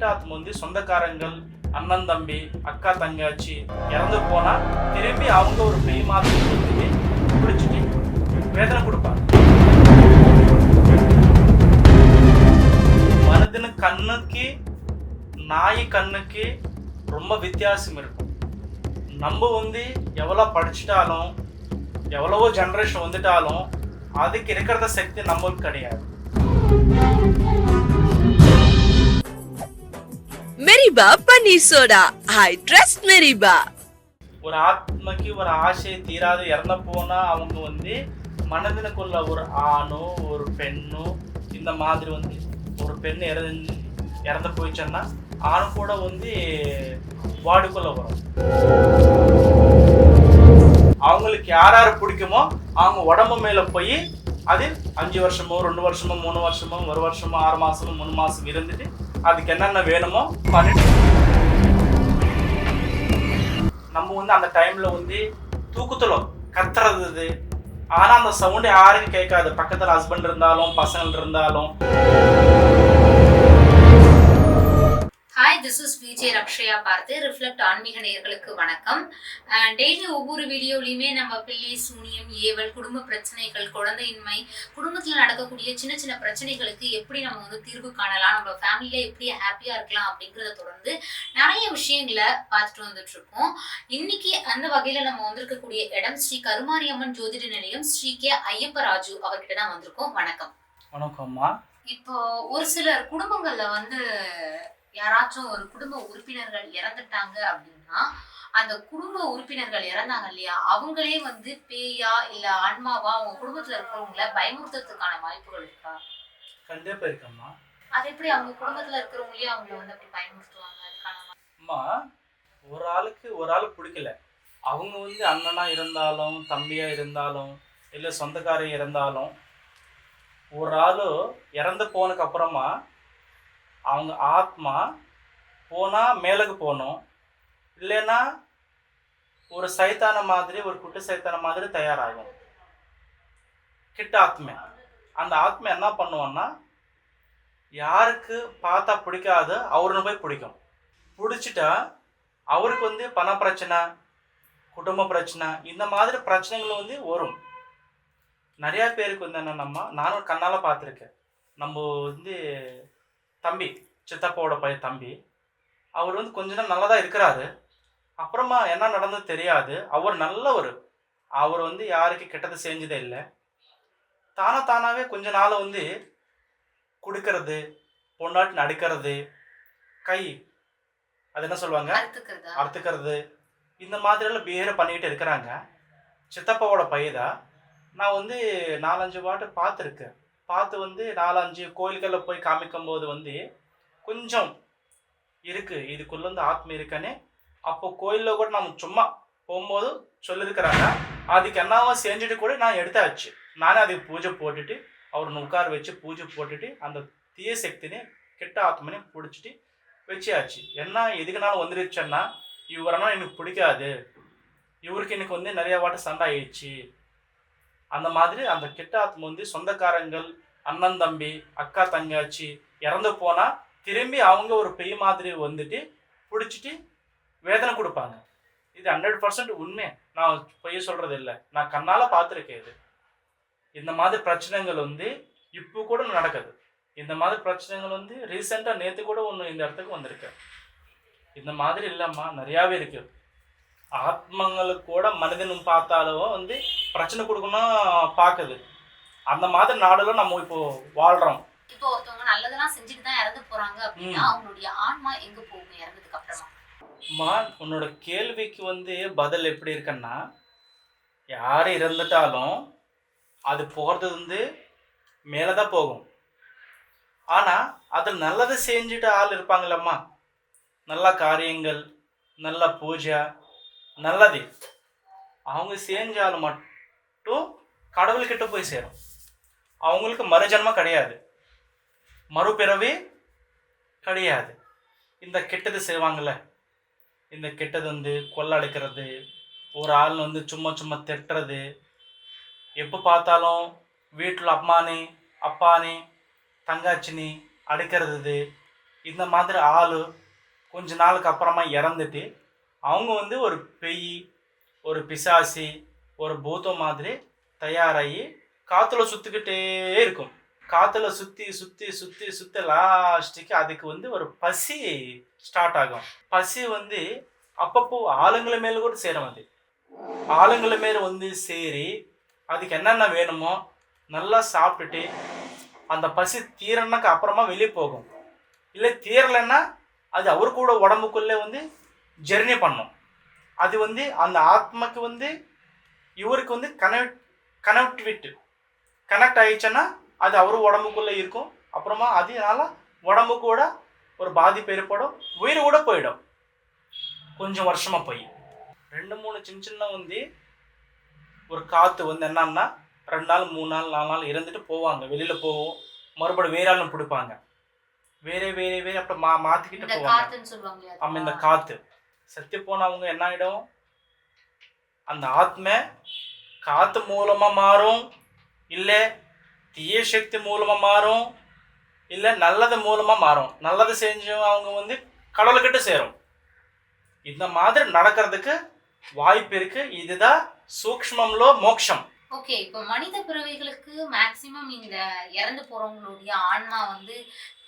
கெட்ட வந்து சொந்தக்காரங்கள் அண்ணன் தம்பி அக்கா தங்காச்சி இறந்து போனால் திரும்பி அவங்க ஒரு பெய் மாதிரி பிடிச்சிட்டு வேதனை கொடுப்பாங்க. மனிதனு கண்ணுக்கு நாய் கண்ணுக்கு ரொம்ப வித்தியாசம் இருக்கும். நம்ம வந்து எவ்வளோ படிச்சிட்டாலும் எவ்வளவோ ஜென்ரேஷன் வந்துட்டாலும் அதுக்கு இருக்கிறத சக்தி நம்மளுக்கு கிடையாது. மெரிபா பன்னீர் சோடா ஐ ட்ரஸ்ட் மெரிபா. ஒரு ஆத்மக்கு ஒரு ஆசை தீராது இறந்து போனா அவங்க வந்து மனதினுக்குள்ள ஒரு ஆணோ ஒரு பெண்ணோ இந்த மாதிரி வந்து ஒரு பெண் இறந்து இறந்து போயிடுச்சுன்னா ஆணு கூட வந்து வார்டுக்குள்ள வரும். அவங்களுக்கு யார் யார் பிடிக்குமோ அவங்க உடம்பு மேல போய் அது அஞ்சு வருஷமோ ரெண்டு வருஷமோ மூணு வருஷமோ ஒரு வருஷமோ ஆறு மாசமோ மூணு மாசம் இருந்துட்டு அதுக்கு என்னென்ன வேணுமோ பண்ணிட்டு நம்ம வந்து அந்த டைம்ல வந்து தூக்கத்துல கத்துறது இது. ஆனா அந்த சவுண்ட் யாருக்கும் கேட்காது பக்கத்துல ஹஸ்பண்ட் இருந்தாலும் பசங்க இருந்தாலும் hi this is Vijay Rakshaya பார்த்து ரிஃப்ளெக்ட் ஆன்மீக நேயர்களுக்கு வணக்கம் டெய்லி ஒவ்வொரு வீடியோலையுமே நம்ம பில்லி சூனியம் ஏவல் குடும்ப பிரச்சனைகள் குழந்தையின்மை குடும்பத்தில் நடக்கக்கூடிய சின்ன சின்ன பிரச்சனைகளுக்கு எப்படி நம்ம வந்து தீர்வு காணலாம் நம்ம ஃபேமிலியில எப்படி ஹாப்பியா இருக்கலாம் அப்படிங்கிறத தொடர்ந்து நிறைய விஷயங்களை பார்த்துட்டு வந்துட்டு இருக்கோம் இன்னைக்கு அந்த வகையில நம்ம வந்திருக்கக்கூடிய இடம் ஸ்ரீ கருமாரியம்மன் ஜோதிட நிலையம் ஸ்ரீ கே ஐயப்பராஜு அவர்கிட்ட தான் வந்திருக்கோம். வணக்கம். வணக்கம்மா. இப்போ ஒரு சிலர் குடும்பங்கள்ல வந்து யாராச்சும் ஒரு குடும்ப உறுப்பினர்கள் இறந்துட்டாங்க அப்படின்னா அந்த குடும்ப உறுப்பினர்கள் இறந்தாங்க இல்லையா? அவங்களே வந்து பேயா இல்ல ஆன்மாவா அவங்க குடும்பத்துல இருக்கிறவங்கள பயமுறுத்துறதுக்கான வாய்ப்புகள் இருக்கா? கண்டிப்பா இருக்கம்மா. அது எப்படி அவங்க குடும்பத்துல இருக்கிறவங்களே அவங்கள வந்து அப்படி பயமுறுத்துவாங்க? அம்மா ஒரு ஆளுக்கு ஒரு ஆள் பிடிக்கல. அவங்க வந்து அண்ணனா இருந்தாலும் தம்பியா இருந்தாலும் இல்லை சொந்தக்காரன் இருந்தாலும் ஒரு ஆள் இறந்து போனதுக்கு அப்புறமா அவங்க ஆத்மா போனால் மேலுக்கு போகணும். இல்லைன்னா ஒரு சைத்தான மாதிரி ஒரு குட்டி சைத்தான மாதிரி தயாராகும். கிட்ட ஆத்மை. அந்த ஆத்மை என்ன பண்ணுவோன்னா யாருக்கு பார்த்தா பிடிக்காது அவருன்னு போய் பிடிக்கும். பிடிச்சிட்டா அவருக்கு வந்து பண பிரச்சனை குடும்ப பிரச்சனை இந்த மாதிரி பிரச்சனைகள் வந்து வரும். நிறையா பேருக்கு வந்து என்னென்னம்மா நானும் கண்ணால் பார்த்துருக்கேன். நம்ம வந்து தம்பி சித்தப்பாவோட பையன் தம்பி அவர் வந்து கொஞ்ச நாள் நல்லா தான் இருக்கிறாரு. அப்புறமா என்ன நடந்தது தெரியாது. அவர் நல்லவர். அவர் வந்து யாருக்கு கெட்டது செஞ்சதே இல்லை. தானா தானாகவே கொஞ்ச நாள் வந்து குடுக்கறது பொண்டாட்டி நடுக்கிறது கை அது என்ன சொல்லுவாங்க? அறுத்துக்கிறதா. அறுத்துக்கிறது. இந்த மாதிரியெல்லாம் பிஹேவ் பண்ணிக்கிட்டு இருக்கிறாங்க. சித்தப்பாவோட பையதா நான் வந்து நாலஞ்சு வாட்டு பார்த்துருக்கேன். பார்த்து வந்து நாலஞ்சு கோயில்களில் போய் காமிக்கும் போது வந்து கொஞ்சம் இருக்குது இதுக்குள்ள வந்து ஆத்மா இருக்கானே அப்போ கோயிலில் கூட நம்ம சும்மா போகும்போது சொல்லியிருக்கிறாங்க அதுக்கு என்னவோ செஞ்சுட்டு கூட நான் எடுத்தாச்சு. நானே அதுக்கு பூஜை போட்டுட்டு அவரை உட்கார வச்சு பூஜை போட்டுட்டு அந்த தீய சக்தினே கெட்ட ஆத்மனே பிடிச்சிட்டு வச்சியாச்சு. என்ன எதுக்குனாலும் வந்துருச்சுன்னா இவரெல்லாம் எனக்கு பிடிக்காது. இவருக்கு எனக்கு வந்து நிறைய வாட்டி சண்டை ஆயிடுச்சு. அந்த மாதிரி அந்த கெட்ட ஆத்மா வந்து சொந்தக்காரங்கள் அண்ணன் தம்பி அக்கா தங்காச்சி இறந்து போனால் திரும்பி அவங்க ஒரு பெய் மாதிரி வந்துட்டு பிடிச்சிட்டு வேதனை கொடுப்பாங்க. இது ஹண்ட்ரட் பர்சன்ட் உண்மை. நான் பொய் சொல்கிறது இல்லை. நான் கண்ணால் பார்த்துருக்கேன் இது. இந்த மாதிரி பிரச்சனைகள் வந்து இப்போ கூட நடக்குது. இந்த மாதிரி பிரச்சனைகள் வந்து ரீசெண்டாக நேற்று கூட ஒன்று இந்த இடத்துக்கு வந்திருக்கேன் இந்த மாதிரி இல்லைம்மா நிறையாவே இருக்குது ஆத்மங்களுக்கு கூட மனிதனும் பார்த்தாலும் வந்து பிரச்சனை கொடுக்கணும் பார்க்குது. அந்த மாதிரி நாடுல நம்ம இப்போ வாழ்றோம். இப்போ ஒருத்தவங்க நல்லதெல்லாம் செஞ்சுட்டு தான் இறந்து போறாங்க அப்படின்னா. அவங்களுடைய ஆன்மா எங்க போகும் இறந்ததுக்கு அப்புறமா. அம்மா உன்னோட கேள்விக்கு வந்து பதில் எப்படி இருக்குன்னா யார் இறந்துட்டாலும் அது போகிறது வந்து மேலே தான் போகும். ஆனால் அதில் நல்லது செஞ்சுட்டு ஆள் இருப்பாங்களம்மா நல்ல காரியங்கள் நல்ல பூஜை நல்லது. அவங்க செஞ்சால் மட்டும் கடவுள்கிட்ட போய் சேரும். அவங்களுக்கு மறுஜன்மம் கிடையாது. மறுபிறவி கிடையாது. இந்த கெட்டது செய்வாங்கள்ல இந்த கெட்டது வந்து கொள்ளடிக்கிறது ஒரு ஆள் வந்து சும்மா சும்மா திட்டுறது எப்போ பார்த்தாலும் வீட்டில் அம்மானி அப்பானி தங்காச்சினி அடிக்கிறது இந்த மாதிரி ஆள் கொஞ்ச நாளுக்கு அப்புறமா இறந்துட்டு அவங்க வந்து ஒரு பெய் ஒரு பிசாசி ஒரு பூதம் மாதிரி தயாராகி காற்றுல சுற்றிக்கிட்டே இருக்கும். காற்றுல சுற்றி சுற்றி சுற்றி சுற்றி லாஸ்ட்டுக்கு அதுக்கு வந்து ஒரு பசி ஸ்டார்ட் ஆகும். பசி வந்து அப்பப்போ ஆளுங்கள மேலே கூட சேரும் அது. ஆளுங்கள மேலே வந்து சேரி அதுக்கு என்னென்ன வேணுமோ நல்லா சாப்பிட்டுட்டு அந்த பசி தீரனாக்கு அப்புறமா வெளியே போகும். இல்லை தீரலைன்னா அது அவர் கூட உடம்புக்குள்ளே வந்து ஜெர்னி பண்ணும். அது வந்து அந்த ஆத்மாக்கு வந்து இவருக்கு வந்து கனெக்ட் கனெக்டிவிட்டி கனெக்ட் ஆயிடுச்சுன்னா அது அவர் உடம்புக்குள்ளே இருக்கும். அப்புறமா அதனால உடம்பு கூட ஒரு பாதிப்பு ஏற்படும். உயிர் கூட போயிடும். கொஞ்சம் வருஷமாக போய். ரெண்டு மூணு சின்ன சின்ன வந்து ஒரு காற்று வந்து என்னன்னா ரெண்டு நாள் மூணு நாள் நாலு நாள் இருந்துட்டு போவாங்க. வெளியில் போவோம். மறுபடியும் வேற ஆளும் பிடிப்பாங்க. வேற வேற வேற அப்புறம் மா மாற்றிக்கிட்டு போவாங்க. ஆமாம் இந்த? காற்று செத்து போனவங்க என்ன ஆகிடும் அந்த ஆத்ம காற்று மூலமாக மாறும் இல்லை தீய சக்தி மூலமாக மாறும் இல்லை நல்லது மூலமாக மாறும். நல்லது செஞ்சவங்க அவங்க வந்து கடவுள்கிட்ட சேரும். இந்த மாதிரி நடக்கிறதுக்கு வாய்ப்பு இருக்குது இதுதான் சூக்மம்லோ மோக்ஷம். ஓகே இப்போ மனித பிறவைகளுக்கு மேக்சிமம் இந்த இறந்து போறவங்களுடைய ஆன்மா வந்து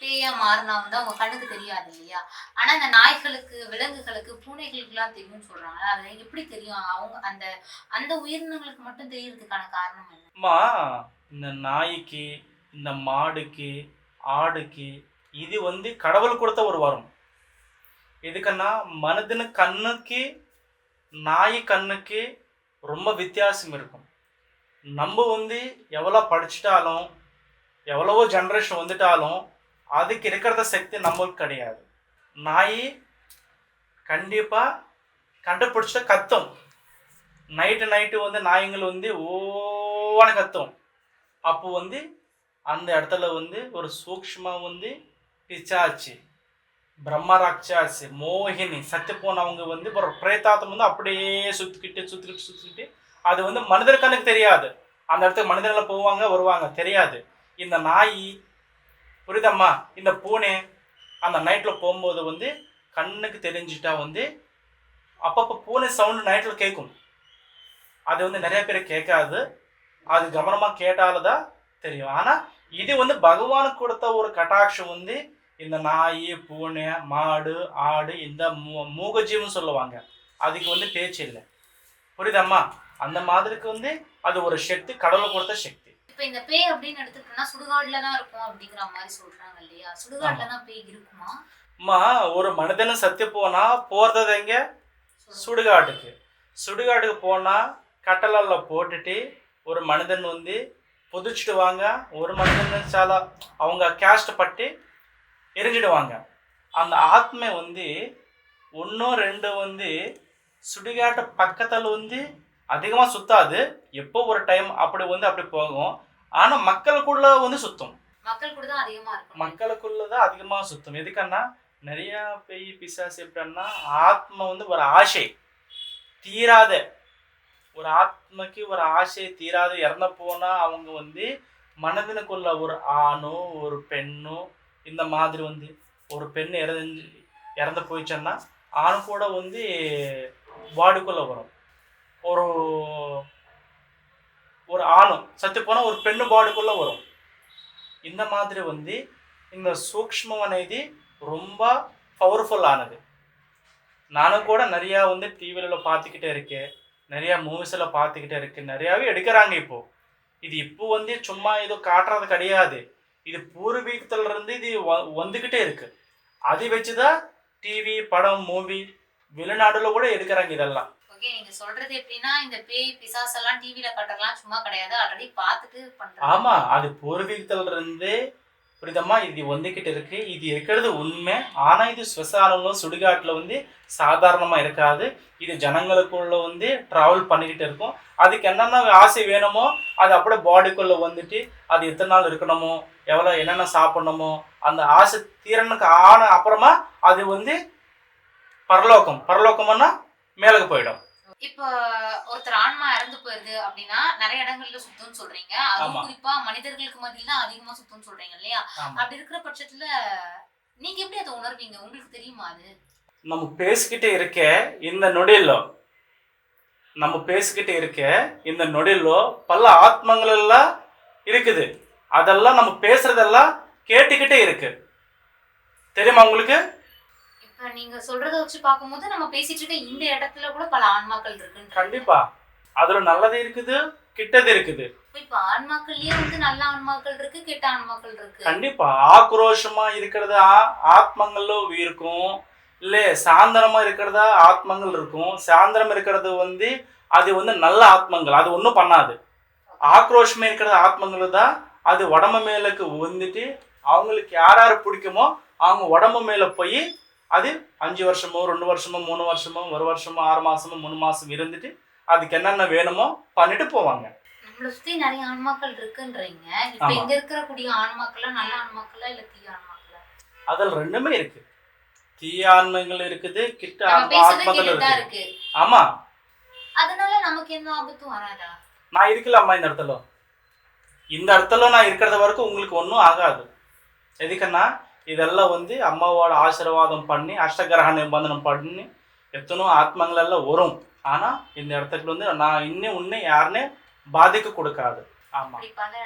பேயா மாறினா வந்து அவங்க கண்ணுக்கு தெரியாது இல்லையா? ஆனா இந்த நாய்களுக்கு விலங்குகளுக்கு பூனைகளுக்குலாம் தெரியும்னு சொல்றாங்க அது எப்படி தெரியும்? அவங்க அந்த அந்த உயிரினங்களுக்கு மட்டும் தெரியறதுக்கான காரணம் என்னம்மா இந்த நாய்க்கு இந்த மாடுக்கு ஆடுக்கு இது வந்து கடவுள் கொடுத்த ஒரு வரம். எதுக்குன்னா மனிதனு கண்ணுக்கு நாய் கண்ணுக்கு ரொம்ப வித்தியாசம் இருக்கும். நம்ம வந்து எவ்வளோ படிச்சிட்டாலும் எவ்வளவோ ஜென்ரேஷன் வந்துட்டாலும் அதுக்கு இருக்கிறத சக்தி நம்மளுக்கு கிடையாது. நாய் கண்டிப்பாக கண்டுபிடிச்சிட்ட கத்தும். நைட்டு நைட்டு வந்து நாய்ங்கள் வந்து ஓவான கத்தும். அப்போ வந்து அந்த இடத்துல வந்து ஒரு சூக்ஷ்மா வந்து பிச்சாச்சு. பிரம்ம ராட்சாசி மோகினி சத்து போனவங்க வந்து ஒரு பிரேத்தாத்தம் வந்து அப்படியே சுற்றிக்கிட்டு சுற்றிக்கிட்டு சுற்றிக்கிட்டு அது வந்து மனிதர் கண்ணுக்கு தெரியாது. அந்த இடத்துக்கு மனிதர்கள் போவாங்க வருவாங்க தெரியாது. இந்த நாய் புரியுதம்மா? இந்த பூனை அந்த நைட்டில் போகும்போது வந்து கண்ணுக்கு தெரிஞ்சிட்டா வந்து அப்பப்போ பூனை சவுண்டு நைட்டில் கேட்கும் அது வந்து நிறைய பேர் கேட்காது. அது கவனமாக கேட்டால்தான் தெரியும். ஆனால் இது வந்து பகவானுக்கு கொடுத்த ஒரு கட்டாட்சம் வந்து இந்த நாய் பூனை மாடு ஆடு இந்த மூ மூகஜீவன் சொல்லுவாங்க. அதுக்கு வந்து பேச்சு இல்லை. புரியுதம்மா? அந்த மாதிரிக்கு வந்து அது ஒரு சக்தி கடவுள் கொடுத்த சக்தி. இப்போ இந்த பேய் அப்படின்னு எடுத்துக்கிட்டோம்னா சுடுகாடுல தான் இருக்கும் அப்படிங்கிற மாதிரி சொல்றாங்க இல்லையா? சுடுகாடுல தான் பேய் இருக்குமா? அம்மா ஒரு மனிதனும் சத்து போனா போறது எங்க? சுடுகாட்டுக்கு. சுடுகாட்டுக்கு போனால் கட்டலில் போட்டுட்டு ஒரு மனிதன் வந்து புதிச்சிட்டு வாங்க ஒரு மனிதன் சாலா அவங்க கேஸ்ட் பட்டு எரிஞ்சிடுவாங்க. அந்த ஆத்மை வந்து ஒன்றும் ரெண்டு வந்து சுடுகாட்டு பக்கத்தில் வந்து அதிகமாக சுத்தாது. எப்போ ஒரு டைம் அப்படி வந்து அப்படி போகும். ஆனால் மக்களுக்குள்ள வந்து சுத்தும். மக்களுக்குள்ள தான் அதிகமாக சுத்தும். எதுக்கன்னா நிறைய பேய் பிசாசு எப்படின்னா ஆத்மா வந்து ஒரு ஆசை. தீராத. ஒரு ஆத்மக்கு ஒரு ஆசை தீராத இறந்து போனா அவங்க வந்து மனதினுக்குள்ள ஒரு ஆணோ ஒரு பெண்ணோ இந்த மாதிரி வந்து ஒரு பெண் இறந்து இறந்து போயிடுச்சுன்னா ஆண் கூட வந்து பாடிக்குள்ள வரும். ஒரு ஒரு ஆணும் சத்து போனால் ஒரு பெண்ணு பாடிக்குள்ள வரும் இந்த மாதிரி வந்து இந்த சூக்ஷ்மம் అనేది ரொம்ப பவர்ஃபுல்லானது நானும் கூட நிறையா வந்து டிவியில் பார்த்துக்கிட்டே இருக்கேன் நிறையா மூவிஸில் பார்த்துக்கிட்டே இருக்கேன் நிறையாவே எடுக்கிறாங்க இப்போ இது இப்போ வந்து சும்மா ஏதோ காட்டுறது கிடையாது இது பூர்வீகத்துல இருந்து இது வ- வந்துக்கிட்டே இருக்கு அதை வச்சு தான் டிவி படம் மூவி வெளிநாடுல கூட எடுக்கிறாங்க இதெல்லாம் ஓகே நீங்க சொல்றது எப்படின்னா இந்த பேய் பிசாஸ் எல்லாம் டிவில கட்டறலாம் சும்மா கிடையாது. ஆல்ரெடி பார்த்துட்டு பண்றாங்க. ஆமா அது பூர்வீகத்துல இருந்து புரிதமா இது வந்துகிட்டு இருக்கு. இது இருக்கிறது உண்மை. ஆனா இது ஸ்வசானங்களும் சுடுகாட்டுல வந்து சாதாரணமா இருக்காது. இது ஜனங்களுக்குள்ள வந்து டிராவல் பண்ணிக்கிட்டு இருக்கும். அதுக்கு என்னென்ன ஆசை வேணுமோ அது அப்படியே பாடிக்குள்ள வந்துட்டு அது எத்தனை நாள் இருக்கணுமோ எவ்வளோ என்னென்ன சாப்பிடணுமோ அந்த ஆசை தீரனுக்கு ஆன அப்புறமா அது வந்து பரலோகம். பரலோகம்னா மேலுக்கு போயிடும். இப்போ ஒருத்தர் ஆன்மா இறந்து போயிருது அப்படின்னா நிறைய இடங்கள்ல சுத்தம்னு சொல்றீங்க. அதுவும். குறிப்பா மனிதர்களுக்கு மத்தியில தான் அதிகமா சுத்தம்னு சொல்றீங்க இல்லையா? அப்படி இருக்கிற பட்சத்துல நீங்க எப்படி அதை உணர்வீங்க? உங்களுக்கு தெரியுமா அது? நம்ம பேசிக்கிட்டே இருக்க இந்த நொடியில நம்ம பேசிக்கிட்டே இருக்க இந்த நொடியில பல ஆத்மங்கள் எல்லாம் இருக்குது. அதெல்லாம் நம்ம பேசுறதெல்லாம் கேட்டுக்கிட்டே இருக்கு. தெரியுமா உங்களுக்கு? நீங்க சொல்றத வச்சு பார்க்கும்போது நம்ம பேசிட்டு இருக்க இந்த இடத்துல கூட பல ஆன்மாக்கள் இருக்குன்ற கண்டிப்பா. அதுல நல்லது இருக்குது கிட்டது இருக்குது. இப்ப ஆன்மாக்கள்லயே வந்து நல்ல ஆன்மாக்கள் இருக்கு கெட்ட ஆன்மாக்கள் இருக்கு. கண்டிப்பா. ஆக்ரோஷமா இருக்கிறது ஆ- ஆத்மங்களும் இருக்கும். இல்ல சாந்தனமா இருக்கிறதா ஆத்மங்கள் இருக்கும். சாந்தனம் இருக்கிறது வந்து அது வந்து நல்ல ஆத்மங்கள். அது ஒன்றும் பண்ணாது. ஆக்ரோஷமா இருக்கிற ஆத்மங்கள் தான் அது உடம்பு மேலுக்கு வந்துட்டு அவங்களுக்கு யார் யார் பிடிக்குமோ அவங்க உடம்பு மேல போய் அது அஞ்சு வருஷமோ ரெண்டு வருஷமோ மூணு வருஷமோ ஒரு வருஷமோ ஆறு மாசமோ மூணு மாசம் இருந்துட்டு அதுக்கு என்னென்ன வேணுமோ பண்ணிட்டு போவாங்க. நம்மள சுத்தி நிறைய ஆன்மாக்கள் இருக்குன்றீங்க. இப்ப ஆமா. இங்க இருக்கிற கூடிய ஆன்மாக்களா நல்ல ஆன்மாக்களா இல்ல தீய ஆன்மாக்களா? அதில் ரெண்டுமே இருக்கு. தீய ஆன்மங்கள் இருக்குது கிட்ட நம்ம ஆத்ம- பேசுறது ஆத்மகள் கேட்டுதான் இருக்கு. ஆமா. அதனால நமக்கு எந்த ஆபத்தும் வராதா? நான் இருக்கலாமா இந்த இடத்துல? இந்த இடத்துல நான் இருக்கிறது வரைக்கும் உங்களுக்கு ஒன்றும் ஆகாது. எதுக்குன்னா இதெல்லாம் வந்து அம்மாவோட ஆசீர்வாதம் பண்ணி அஷ்டகிரக நிபந்தனம் பண்ணி எத்தனோ ஆத்மங்கள் எல்லாம் வரும். ஆனால் இந்த இடத்துக்கு வந்து நான் இன்னும் உன்னை யாருன்னே பாதிக்க கொடுக்காது.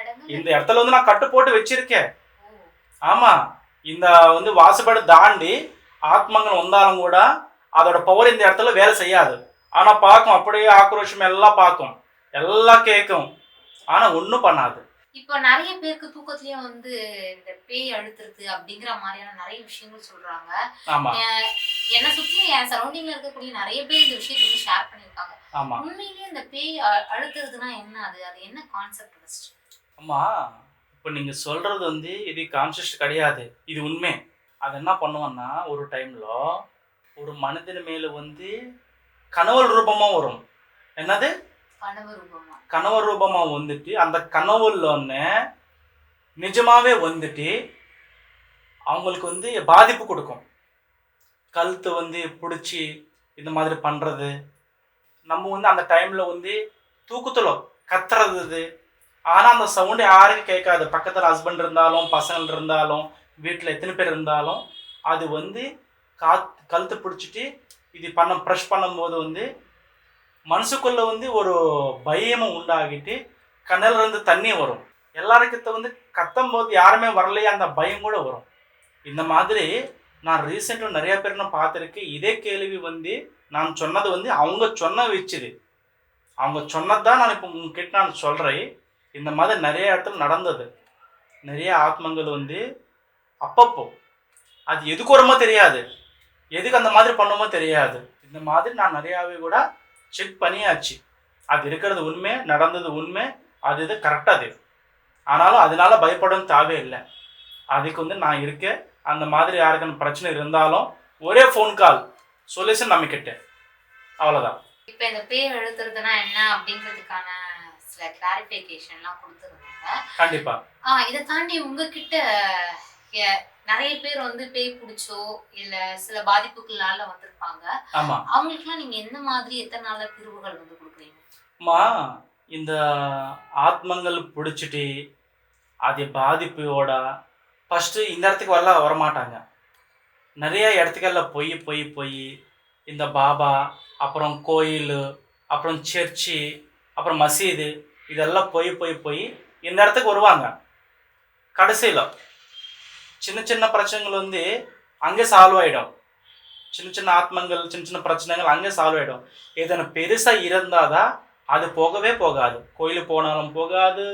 இடங்கள் இந்த இடத்துல வந்து நான் கட்டு போட்டு வச்சிருக்கேன். ஆமா. இந்த வந்து வாசுபாடு தாண்டி ஆத்மங்கள் வந்தாலும் கூட அதோட பவர் இந்த இடத்துல வேலை செய்யாது. ஆனா பார்க்கும். அப்படியே ஆக்ரோஷம் எல்லாம் பார்க்கும். எல்லாம் கேட்கும். ஆனா ஒன்றும் பண்ணாது. இப்ப நிறைய பேருக்கு தூக்கத்திலயே வந்து இந்த பேய் அழுத்துறது அப்படிங்கிற மாதிரியான நிறைய விஷயங்கள் சொல்றாங்க. என்னை சுத்தி என் சரௌண்டிங்ல இருக்கக்கூடிய நிறைய பேர் இந்த விஷயத்தை வந்து ஷேர் பண்ணியிருக்காங்க. உண்மையிலேயே இந்த பேய் அ- அழுத்துறதுன்னா என்ன அது? அது என்ன கான்செப்ட் ஃபர்ஸ்ட் ஆமா. இப்போ நீங்க சொல்றது வந்து இது கான்சியஸ் கிடையாது. இது உண்மை. அது என்ன பண்ணுவோன்னா ஒரு டைம்ல ஒரு மனிதன் மேல வந்து கனவல் ரூபமா வரும். என்னது? கனவு ரூபமா? வந்துட்டு அந்த கனவுல ஒன்று நிஜமாவே வந்துட்டு அவங்களுக்கு வந்து பாதிப்பு கொடுக்கும். கழுத்து வந்து பிடிச்சி இந்த மாதிரி பண்ணுறது நம்ம வந்து அந்த டைமில் வந்து தூக்கத்தில் கத்துறது இது. ஆனால் அந்த சவுண்டு யாருக்கும் கேட்காது. பக்கத்தில் ஹஸ்பண்ட் இருந்தாலும் பசங்கள் இருந்தாலும் வீட்டில் எத்தனை பேர் இருந்தாலும் அது வந்து காத் கழுத்து பிடிச்சிட்டு இது பண்ண ப்ரெஷ் பண்ணும்போது வந்து மனசுக்குள்ளே வந்து ஒரு பயமும் உண்டாகிட்டு கண்ணில் இருந்து தண்ணி வரும். எல்லாருக்கிட்ட வந்து கத்தும் போது யாருமே வரலையே அந்த பயம் கூட வரும். இந்த மாதிரி நான் ரீசெண்டாக நிறைய பேர் நான் பார்த்துருக்கேன். இதே கேள்வி வந்து நான் சொன்னது வந்து அவங்க சொன்ன வச்சுது அவங்க சொன்னது தான் நான் இப்போ உங்ககிட்ட நான் சொல்கிறேன் இந்த மாதிரி நிறைய இடத்துல நடந்தது. நிறைய ஆத்மங்கள் வந்து அப்பப்போ அது எதுக்கு வருமோ தெரியாது. எதுக்கு அந்த மாதிரி பண்ணுமோ தெரியாது. இந்த மாதிரி நான் நிறையாவே கூட செக் பண்ணியாச்சு. அது இருக்கிறது உண்மை நடந்தது உண்மை அது இது கரெக்டாக அது. ஆனாலும் அதனால பயப்படவும் தேவை இல்லை. அதுக்கு வந்து நான் இருக்கேன். அந்த மாதிரி யாருக்கான பிரச்சனை இருந்தாலும் ஒரே ஃபோன் கால் சொல்யூஷன் நம்மக்கிட்ட அவ்வளோதான் இப்ப இந்த பேய் அழுத்துறதுன்னா என்ன அப்படிங்கிறதுக்கான சில கிளாரிஃபிகேஷன்லாம் கொடுத்துருந்தாங்க. கண்டிப்பாக ஆ இதை தாண்டி உங்ககிட்ட நிறைய பேர் வந்து பேய் பிடிச்சோ இல்ல சில பாதிப்புகளால வந்திருப்பாங்க. ஆமாம் அவங்களுக்குலாம் நீங்க எந்த மாதிரி எத்தனை நாள்ல தீர்வுகள் வந்து கொடுக்குறீங்க? இந்த ஆத்மங்கள் பிடிச்சிட்டு அது பாதிப்போட ஃபஸ்ட்டு இந்த இடத்துக்கு வரல வரமாட்டாங்க. நிறைய இடத்துக்கெல்லாம் போய் போய் போய் இந்த பாபா அப்புறம் கோயில் அப்புறம் சர்ச்சு அப்புறம் மசீது இதெல்லாம் போய் போய் போய் இந்த இடத்துக்கு வருவாங்க. கடைசியில். சின்ன சின்ன பிரச்சனைகள் வந்து அங்கே சால்வ் ஆகிடும் சின்ன சின்ன ஆத்மங்கள் சின்ன சின்ன பிரச்சனைகள் அங்கே சால்வ் ஆகிடும் எதனா பெருசாக இருந்தால் தான் அது போகவே போகாது. கோயிலுக்கு போனாலும் போகாது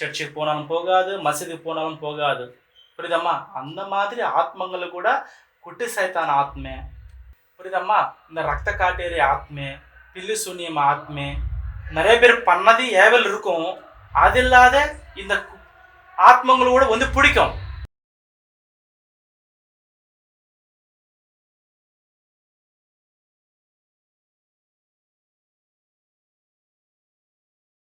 சர்ச்சுக்கு போனாலும் போகாது மசீதுக்கு போனாலும் போகாது. புரியுதம்மா? அந்த மாதிரி ஆத்மங்களை கூட குட்டி சைத்தான ஆத்மே. புரியுதம்மா? இந்த ரத்த காட்டேரி ஆத்மே பில்லு சூன்யம் ஆத்மே நிறைய பேர் பண்ணது ஏவல் இருக்கும். அது இல்லாத இந்த ஆத்மங்களோட வந்து பிடிக்கும்.